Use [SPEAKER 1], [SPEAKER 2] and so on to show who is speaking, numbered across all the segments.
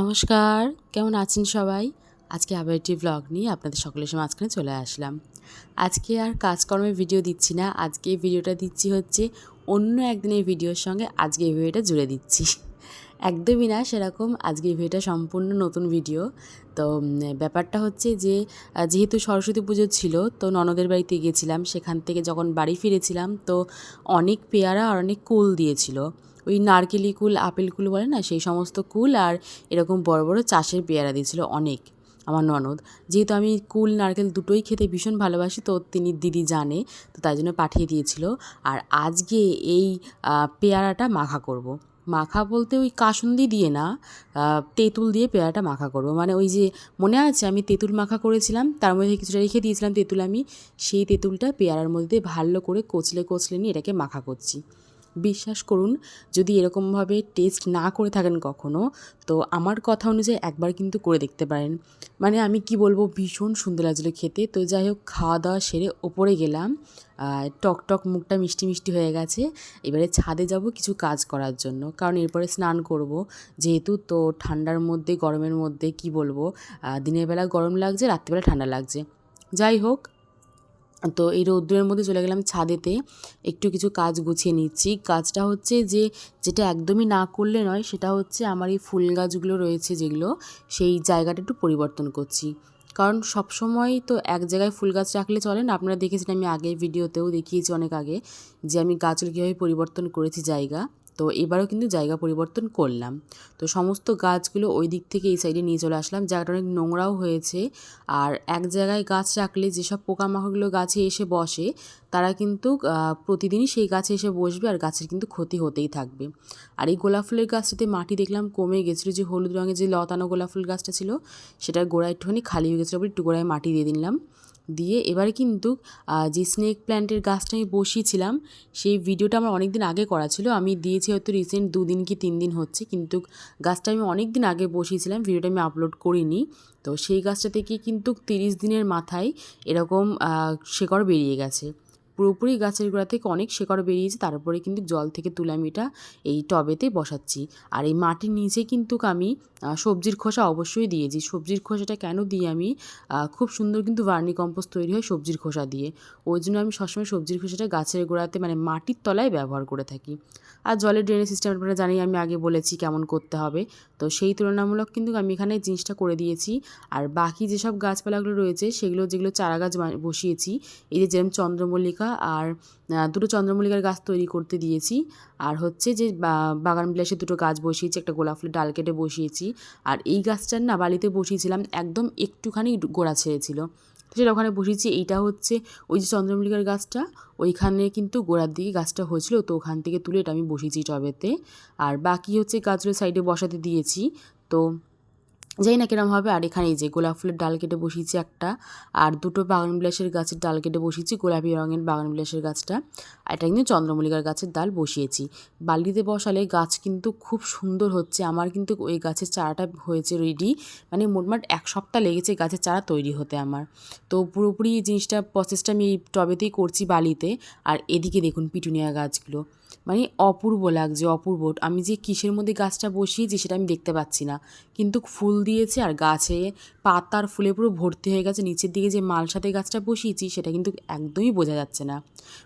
[SPEAKER 1] নমস্কার, কেমন আছেন সবাই? আজকে আবার একটি ব্লগ নিয়ে আপনাদের সকলের সময় মাঝখানে চলে আসলাম। আজকে আর কাজকর্মের ভিডিও দিচ্ছি না, আজকে ভিডিওটা দিচ্ছি হচ্ছে অন্য একদিনের ভিডিওর সঙ্গে আজকে এই ভিডিওটা জুড়ে দিচ্ছি। একদমই না, সেরকম আজকে এই ভিডিওটা সম্পূর্ণ নতুন ভিডিও তো ব্যাপারটা হচ্ছে যে যেহেতু সরস্বতী পুজো ছিল, তো ননদের বাড়িতে গিয়েছিলাম। সেখান থেকে যখন বাড়ি ফিরেছিলাম, তো অনেক পেয়ারা আর অনেক কুল দিয়েছিল। ওই নারকেলি কুল, আপেল কুল বলে না, সেই সমস্ত কুল আর এরকম বড় বড় চাষের পেয়ারা দিয়েছিল অনেক আমার ননদ। যেহেতু আমি কুল, নারকেল দুটোই খেতে ভীষণ ভালোবাসি, তো তিনি দিদি জানে, তো তাই জন্য পাঠিয়ে দিয়েছিল। আর আজকে এই পেয়ারাটা মাখা করব। মাখা বলতে ওই কাসুন্দি দিয়ে না তেঁতুল দিয়ে পেয়ারাটা মাখা করব। মানে ওই যে মনে আছে আমি তেঁতুল মাখা করেছিলাম, তার মধ্যে কিছুটা রেখে দিয়েছিলাম তেঁতুল আমি, সেই তেঁতুলটা পেয়ারার মধ্যে ভালো করে কচলে কচলে নিয়ে এটাকে মাখা করছি। বিশ্বাস করুন, যদি এরকমভাবে টেস্ট না করে থাকেন কখনো, তো আমার কথা অনুযায়ী একবার কিন্তু করে দেখতে পারেন। মানে আমি কি বলব, ভীষণ সুন্দর লাগছিল খেতে। তো যাই হোক, খাওয়া দাওয়া সেরে ওপরে গেলাম। টক টক মুখটা মিষ্টি মিষ্টি হয়ে গেছে। এবারে ছাদে যাব কিছু কাজ করার জন্য। কারণ এরপরে স্নান করব। যেহেতু তো ঠান্ডার মধ্যে, গরমের মধ্যে, কি বলব দিনের বেলা গরম লাগছে, রাত্রিবেলা ঠান্ডা লাগছে। যাই হোক তো এই রৌদ্রের মধ্যে চলে গেলাম ছাদেতে। একটু কিছু কাজ গুছিয়ে নিচ্ছি। কাজটা হচ্ছে যে, যেটা একদমই না করলে নয়, সেটা হচ্ছে আমার এই ফুল গাছগুলো রয়েছে যেগুলো, সেই জায়গাটা একটু পরিবর্তন করছি। কারণ সবসময় তো এক জায়গায় ফুল গাছ রাখলে চলে না। আপনারা দেখেছেন আমি আগের ভিডিওতেও দেখিয়েছি অনেক আগে যে আমি গাছগুলো কীভাবে পরিবর্তন করেছি জায়গা। তো এবারও কিন্তু জায়গা পরিবর্তন করলাম। তো সমস্ত গাছগুলো ওই দিক থেকে এই সাইডে নিয়ে চলে আসলাম। জায়গাটা অনেক নোংরাও হয়েছে। আর এক জায়গায় গাছ রাখলে যেসব পোকামাকড়গুলো গাছে এসে বসে, তারা কিন্তু প্রতিদিনই সেই গাছে এসে বসবে আর গাছের কিন্তু ক্ষতি হতেই থাকবে। আর এই গোলাপ ফুলের গাছটাতে মাটি দেখলাম কমে গেছিল, যে হলুদ রঙের যে লতানো গোলাপ ফুল গাছটা ছিল, সেটার গোড়া একটুখানি খালি হয়ে গেছিল একটু গোড়ায় মাটি দিয়ে দিলাম। দিয়ে এবারে কিন্তু যে স্নেক প্ল্যান্টের গাছটা আমি বসিয়েছিলাম, সেই ভিডিওটা আমার অনেক দিন আগে করা ছিল। আমি দিয়েছি হয়তো রিসেন্ট দুদিন কি তিন দিন হচ্ছে, কিন্তু গাছটা আমি অনেক দিন আগে বসিয়েছিলাম ভিডিওটা আমি আপলোড করিনি। তো সেই গাছটা থেকে কিন্তু তিরিশ দিনের মাথায় এরকম শেকড় বেরিয়ে গেছে। পুরোপুরি গাছের গোড়া থেকে অনেক শেকড় বেরিয়েছে তারপরে কিন্তু জল থেকে তুলে আমি এটা এই টবেতে বসাচ্ছি। আর এই মাটির নিচে কিন্তু আমি সবজির খোসা অবশ্যই দিয়েছি। সবজির খোসাটা কেন দিই আমি? খুব সুন্দর কিন্তু ভার্নি কম্পোস্ট তৈরি হয় সবজির খোসা দিয়ে। ওই জন্য আমি সবসময় সবজির খোসাটা গাছের গোড়াতে মানে মাটির তলায় ব্যবহার করে থাকি। আর জলের ড্রেনেজ সিস্টেম আপনারা জানি আমি আগে বলেছি কেমন করতে হবে। তো সেই তুলনামূলক কিন্তু আমি এখানে জিনিসটা করে দিয়েছি। আর বাকি যেসব গাছপালাগুলো রয়েছে, সেগুলো যেগুলো চারা গাছ বসিয়েছি, এই যে যেরকম চন্দ্রমল্লিকা আর দুটো চন্দ্রমল্লিকার গাছ তৈরি করতে দিয়েছি। আর হচ্ছে যে বাগান বিলাসে দুটো গাছ বসিয়েছি, একটা গোলাপ ফুলের ডাল কেটে বসিয়েছি। আর এই গাছটার না বালিতে বসিয়েছিলাম, একদম একটুখানি গোড়া ছেড়েছিল। তো সেটা ওখানে বসিয়েছি, এইটা হচ্ছে ওই যে চন্দ্রমল্লিকার গাছটা, ওইখানে কিন্তু গোড়ার দিকে গাছটা হয়েছিল, তো ওখান থেকে তুলে এটা আমি বসিয়েছি টবেতে। আর বাকি হচ্ছে গাছগুলো সাইডে বসাতে দিয়েছি, তো জানি না কিরম হবে, আর এখানে যে গোলাপ ফুলের ডাল কেটে বসিয়েছি একটা, আর দুটো বাগান বিলাসের গাছের ডাল কেটে বসিয়েছি গোলাপি রঙের বাগান বিলাসের গাছটা। এটা কিন্তু চন্দ্রমল্লিকার গাছের ডাল বসিয়েছি। বালিতে বসালে গাছ কিন্তু খুব সুন্দর হচ্ছে। আমার কিন্তু ওই গাছের চারাটা হয়েছে রেডি মানে মোটমাট এক সপ্তাহ লেগেছে গাছের চারা তৈরি হতে আমার। তো পুরোপুরি এই জিনিসটা প্রসেসটা আমি এই টবেতেই করছি বালিতে। আর এদিকে দেখুন পিটুনিয়া গাছগুলো। মানে অপূর্ব লাগছে, অপূর্ব। আমি যে কিসের মধ্যে গাছটা বসিয়েছি সেটা আমি দেখতে পাচ্ছি না। কিন্তু ফুল দিয়েছে আর গাছে পাতার ফুলে পুরো ভর্তি হয়ে গেছে। নিচের দিকে যে মালসাতে গাছটা বসিয়েছি সেটা কিন্তু একদমই বোঝা যাচ্ছে না।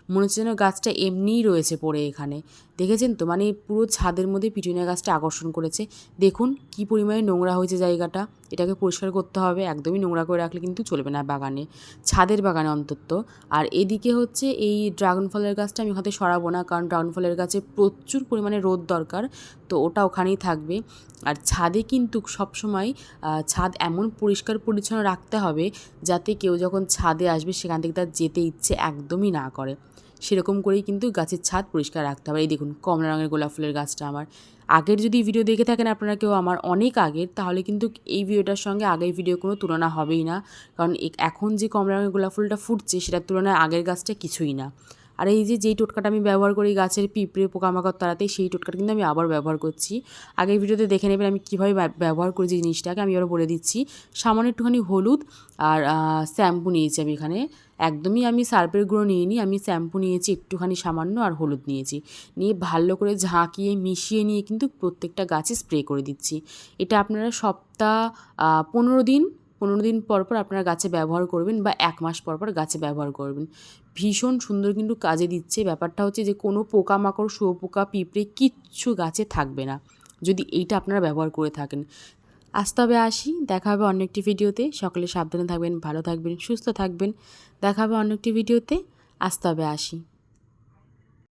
[SPEAKER 1] মনে হচ্ছে যেন গাছটা এমনিই রয়েছে পড়ে এখানে। দেখেছেন তো? মানে পুরো ছাদের মধ্যে পিটুনিয়া গাছটা আকর্ষণ করেছে। দেখুন কি পরিমাণে নোংরা হয়েছে জায়গাটা। এটাকে পরিষ্কার করতে হবে, একদমই নোংরা করে রাখলে কিন্তু চলবে না বাগানে, ছাদের বাগানে অন্তত। আর এদিকে হচ্ছে এই ড্রাগন ফলের গাছটা আমি ওখানে সরাবো না, কারণ ড্রাগন ফলের গাছে প্রচুর পরিমাণে রোদ দরকার, তো ওটা ওখানেই থাকবে। আর ছাদে কিন্তু সবসময় ছাদ এমন পরিষ্কার পরিচ্ছন্ন রাখতে হবে, যাতে কেউ যখন ছাদে আসবে সেখান থেকে তার যেতে ইচ্ছে একদমই না করে। সেরকম করেই কিন্তু গাছের ছাদ পরিষ্কার রাখতে হবে। এই দেখুন, কমলা রঙের গোলাপ ফুলের গাছটা আমার। আগের যদি ভিডিও দেখে থাকেন আপনারা কেউ, আমার অনেক আগের, তাহলে কিন্তু এই ভিডিওটার সঙ্গে আগের ভিডিও কোনো তুলনা হবেই না। কারণ এখন যে কমলা রঙের গোলাপ ফুলটা ফুটছে, সেটার তুলনায় আগের গাছটা কিছুই না। আর এই যে, যেই টোটকাটা আমি ব্যবহার করি গাছের পিঁপড়ে, পোকামাকড় তাড়াতে, সেই টোটকাটা কিন্তু আমি আবার ব্যবহার করছি। আগের ভিডিওতে দেখে নেবেন আমি কীভাবে ব্যব- ব্যবহার করি যে জিনিসটাকে, আমি আবার বলে দিচ্ছি। সামান্য একটুখানি হলুদ আর শ্যাম্পু নিয়েছি আমি এখানে। একদমই আমি সার্ফের গুঁড়ো নিইনি, আমি শ্যাম্পু নিয়েছি একটুখানি সামান্য আর হলুদ নিয়েছি। নিয়ে ভালো করে ঝাঁকিয়ে, মিশিয়ে নিয়ে কিন্তু প্রত্যেকটা গাছে স্প্রে করে দিচ্ছি। এটা আপনারা সপ্তাহ পনেরো দিন পনেরো দিন পর পর আপনারা গাছে ব্যবহার করবেন বা এক মাস পর পর গাছে ব্যবহার করবেন। ভীষণ সুন্দর কিন্তু কাজে দিচ্ছে। ব্যাপারটা হচ্ছে যে কোনো পোকামাকড়, শুয়োপোকা, পিঁপড়ে কিচ্ছু গাছে থাকবে না। যদি এইটা আপনারা ব্যবহার করে থাকেন। আজ তবে আসি। দেখা হবে অন্য একটি ভিডিওতে। সকলে সাবধানে থাকবেন, ভালো থাকবেন, সুস্থ থাকবেন। দেখা হবে অন্য একটি ভিডিওতে। আজ তবে আসি।